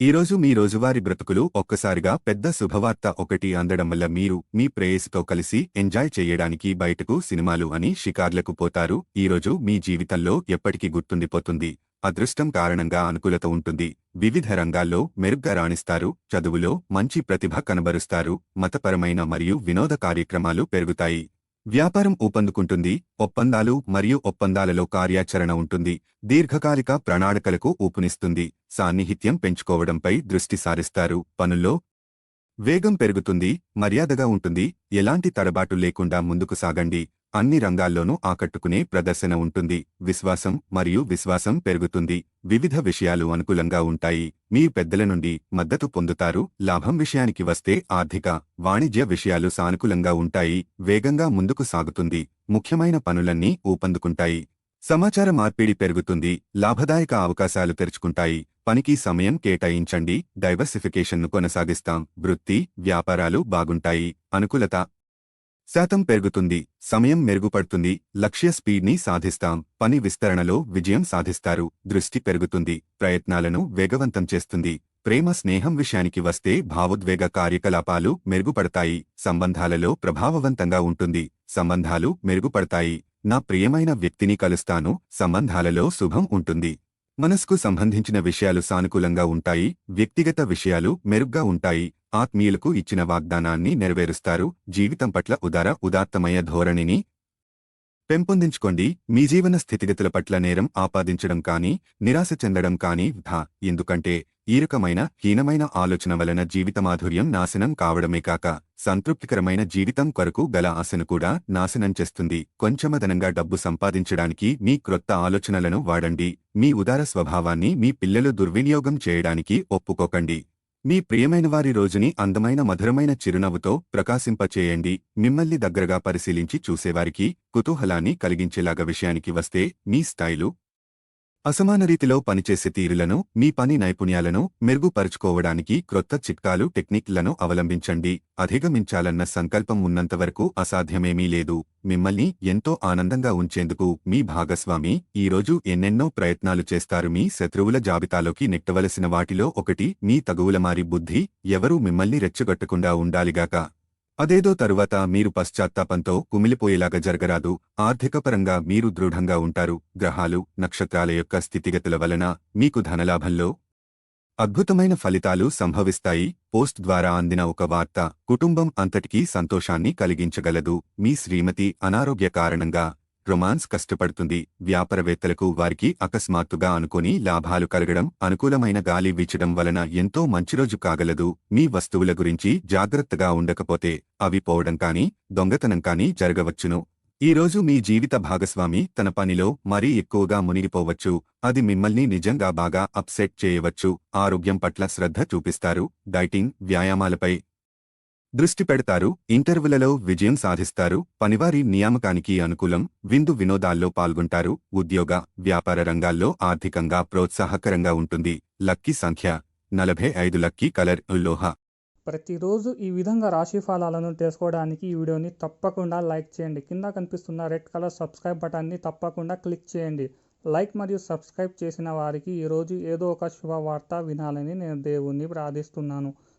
ఈరోజు మీ రోజువారీ బ్రతుకులు ఒక్కసారిగా పెద్ద శుభవార్త ఒకటి అందడం వల్ల మీరు మీ ప్రేయసితో కలిసి ఎంజాయ్ చేయడానికి బయటకు సినిమాలు అని షికార్లకు పోతారు. ఈరోజు మీ జీవితంలో ఎప్పటికీ గుర్తుండిపోతుంది. అదృష్టం కారణంగా అనుకూలత ఉంటుంది. వివిధ రంగాల్లో మెరుగ్గా రాణిస్తారు. చదువులో మంచి ప్రతిభ కనబరుస్తారు. మతపరమైన మరియు వినోద కార్యక్రమాలు పెరుగుతాయి. వ్యాపారం ఊపందుకుంటుంది ఒప్పందాలు మరియు ఒప్పందాలలో కార్యాచరణ ఉంటుంది దీర్ఘకాలిక ప్రణాళికలకు ఊపునిస్తుంది సాన్నిహిత్యం పెంచుకోవడంపై దృష్టి సారిస్తారు పనుల్లో వేగం పెరుగుతుంది మర్యాదగా ఉంటుంది ఎలాంటి తడబాటు లేకుండా ముందుకు సాగండి. అన్ని రంగాల్లోనూ ఆకట్టుకునే ప్రదర్శన ఉంటుంది. విశ్వాసం మరియు విశ్వాసం పెరుగుతుంది. వివిధ విషయాలు అనుకూలంగా ఉంటాయి. మీ పెద్దల నుండి మద్దతు పొందుతారు. లాభం విషయానికి వస్తే ఆర్థిక వాణిజ్య విషయాలు సానుకూలంగా ఉంటాయి. వేగంగా ముందుకు సాగుతుంది. ముఖ్యమైన పనులన్నీ ఊపందుకుంటాయి. సమాచార మార్పిడి పెరుగుతుంది. లాభదాయక అవకాశాలు తెరుచుకుంటాయి. పనికి సమయం కేటాయించండి. డైవర్సిఫికేషన్ను కొనసాగిస్తాం. వృత్తి వ్యాపారాలు బాగుంటాయి. అనుకూలత శాతం పెరుగుతుంది సమయం మెరుగుపడుతుంది లక్ష్య స్పీడ్ని సాధిస్తాం పని విస్తరణలో విజయం సాధిస్తారు దృష్టి పెరుగుతుంది ప్రయత్నాలను వేగవంతం చేస్తుంది ప్రేమ స్నేహం విషయానికి వస్తే భావోద్వేగ కార్యకలాపాలు మెరుగుపడతాయి సంబంధాలలో ప్రభావవంతంగా ఉంటుంది సంబంధాలు మెరుగుపడతాయి నా ప్రియమైన వ్యక్తిని కలుస్తాను సంబంధాలలో శుభం ఉంటుంది. మనస్కు సంబంధించిన విషయాలు సానుకూలంగా ఉంటాయి వ్యక్తిగత విషయాలు మెరుగ్గా ఉంటాయి ఆత్మీయులకు ఇచ్చిన వాగ్దానాన్ని నెరవేరుస్తారు. జీవితం పట్ల ఉదార ఉదాత్తమయ ధోరణిని పెంపొందించుకోండి. మీ జీవన స్థితిగతుల పట్ల నేరం ఆపాదించడం కానీ నిరాశ చెందడం కానీ ధా ఎందుకంటే ఈ రకమైన హీనమైన ఆలోచన వలన జీవితమాధుర్యం నాశనం కావడమే కాక సంతృప్తికరమైన జీవితం కొరకు గల ఆశను కూడా నాశనం చేస్తుంది. కొంచెమదనంగా డబ్బు సంపాదించడానికి మీ క్రొత్త ఆలోచనలను వాడండి. మీ ఉదార స్వభావాన్ని మీ పిల్లలు దుర్వినియోగం చేయడానికి ఒప్పుకోకండి. మీ ప్రియమైన వారి రోజుని అందమైన మధురమైన చిరునవ్వుతో ప్రకాశింపచేయండి. మిమ్మల్ని దగ్గరగా పరిశీలించి చూసేవారికి కుతూహలాన్ని కలిగించేలాగా విషయానికి వస్తే మీ స్టైలు అసమాన రీతిలో పనిచేసే తీరులను మీ పని నైపుణ్యాలను మెరుగుపరుచుకోవడానికి క్రొత్త చిట్కాలు టెక్నిక్లను అవలంబించండి. అధిగమించాలన్న సంకల్పం ఉన్నంతవరకు అసాధ్యమేమీ లేదు. మిమ్మల్ని ఎంతో ఆనందంగా ఉంచేందుకు మీ భాగస్వామి ఈరోజు ఎన్నెన్నో ప్రయత్నాలు చేస్తారు. మీ శత్రువుల జాబితాలోకి నెట్టవలసిన వాటిలో ఒకటి మీ తగువులమారి బుద్ధి. ఎవరూ మిమ్మల్ని రెచ్చగొట్టకుండా ఉండాలిగాక. అదేదో తరువాత మీరు పశ్చాత్తాపంతో కుమిలిపోయేలాగా జరగరాదు. ఆర్థికపరంగా మీరు దృఢంగా ఉంటారు. గ్రహాలు నక్షత్రాల యొక్క స్థితిగతుల వలన మీకు ధనలాభంలో అద్భుతమైన ఫలితాలు సంభవిస్తాయి. పోస్ట్ ద్వారా అందిన ఒక వార్త కుటుంబం అంతటికీ సంతోషాన్ని కలిగించగలదు. మీ శ్రీమతి అనారోగ్య కారణంగా రొమాన్స్ కష్టపడుతుంది. వ్యాపారవేత్తలకు వారికి అకస్మాత్తుగా అనుకోని లాభాలు కలగడం అనుకూలమైన గాలి వీచడం వలన ఎంతో మంచిరోజు కాగలదు. మీ వస్తువుల గురించి జాగ్రత్తగా ఉండకపోతే అవి పోవడం కానీ దొంగతనం కానీ జరగవచ్చును. ఈ రోజు మీ జీవిత భాగస్వామి తన పనిలో మరీ ఎక్కువగా మునిగిపోవచ్చు. అది మిమ్మల్ని నిజంగా బాగా అప్సెట్ చేయవచ్చు. ఆరోగ్యం పట్ల శ్రద్ధ చూపిస్తారు. డైటింగ్ వ్యాయామాలపై దృష్టి పెడతారు ఇంటర్వ్యూలలో విజయం సాధిస్తారు పనివారి నియామకానికి అనుకూలం విందు వినోదాల్లో పాల్గొంటారు ఉద్యోగ వ్యాపార రంగాల్లో ఆర్థికంగా ప్రోత్సాహకరంగా ఉంటుంది. లక్కీ సంఖ్య నలభై ఐదు లక్కీ కలర్ లోహ. ప్రతిరోజు ఈ విధంగా రాశి ఫలాలను తెలుసుకోవడానికి ఈ వీడియోని తప్పకుండా లైక్ చేయండి. కింద కనిపిస్తున్న రెడ్ కలర్ సబ్స్క్రైబ్ బటన్ని తప్పకుండా క్లిక్ చేయండి. లైక్ మరియు సబ్స్క్రైబ్ చేసిన వారికి ఈరోజు ఏదో ఒక శుభవార్త వినాలని నేను దేవుణ్ణి ప్రార్థిస్తున్నాను.